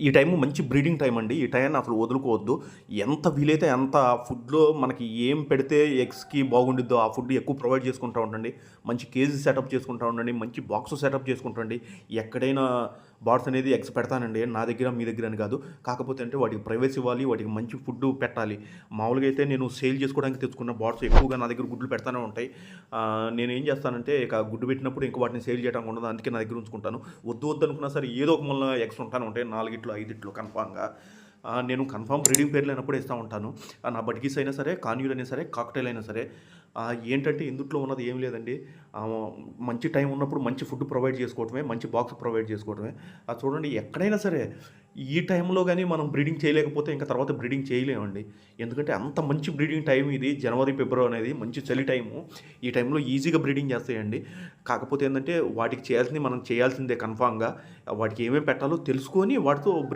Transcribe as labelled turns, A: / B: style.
A: ఈ టైము మంచి breeding time అండి. ఈ టైం అసలు వదులుకోవద్దు. ఎంత వీలైతే అంత ఫుడ్లో మనకి ఏం పెడితే ఎగ్స్కి బాగుండిద్దో ఆ ఫుడ్ ఎక్కువ ప్రొవైడ్ చేసుకుంటూ ఉండండి. మంచి కేజీ సెటప్ చేసుకుంటూ ఉండండి. మంచి బాక్స్ సెటప్ చేసుకుంటండి ఎక్కడైనా బాట్స్ అనేది ఎగ్స్ పెడతానండి నా దగ్గర మీ దగ్గర అని కాదు. కాకపోతే అంటే వాటికి ప్రైవసీ ఇవ్వాలి వాటికి మంచి ఫుడ్ పెట్టాలి. మామూలుగా అయితే నేను సేల్ చేసుకోవడానికి తెచ్చుకున్న బాట్స్ ఎక్కువగా నా దగ్గర గుడ్లు పెడతానే ఉంటాయి. నేను ఏం చేస్తానంటే ఇక గుడ్డు పెట్టినప్పుడు ఇంకా వాటిని సేల్ చేయడానికి ఉండదు అందుకే నా దగ్గర ఉంచుకుంటాను. వద్దు వద్దు అనుకున్నా సరే ఏదో ఒక మూల ఎగ్స్ ఉంటాను ఉంటాయి నాలుగిట్లు ఐదిట్లు కన్ఫామ్గా నేను కన్ఫామ్ బ్రీడింగ్ పేర్లు అయినప్పుడు ఇస్తూ ఉంటాను. నా బడ్గీస్ అయినా సరే కాన్యూలు అయినా సరే కాక్టైల్ అయినా సరే ఏంటంటే ఇందుట్లో ఉన్నది ఏం లేదండి. మంచి టైం ఉన్నప్పుడు మంచి ఫుడ్ ప్రొవైడ్ చేసుకోవటమే మంచి బాక్స్ ప్రొవైడ్ చేసుకోవటమే. అది చూడండి ఎక్కడైనా సరే ఈ టైంలో కానీ మనం బ్రీడింగ్ చేయలేకపోతే ఇంకా తర్వాత బ్రీడింగ్ చేయలేమండి. ఎందుకంటే అంత మంచి బ్రీడింగ్ టైం ఇది జనవరి ఫిబ్రవరి అనేది మంచి చలి టైము. ఈ టైంలో ఈజీగా బ్రీడింగ్ చేస్తాయండి. కాకపోతే ఏంటంటే వాటికి చేయాల్సింది మనం చేయాల్సిందే కన్ఫామ్గా. వాటికి ఏమేమి పెట్టాలో తెలుసుకొని వాటితో బ్రీడింగ్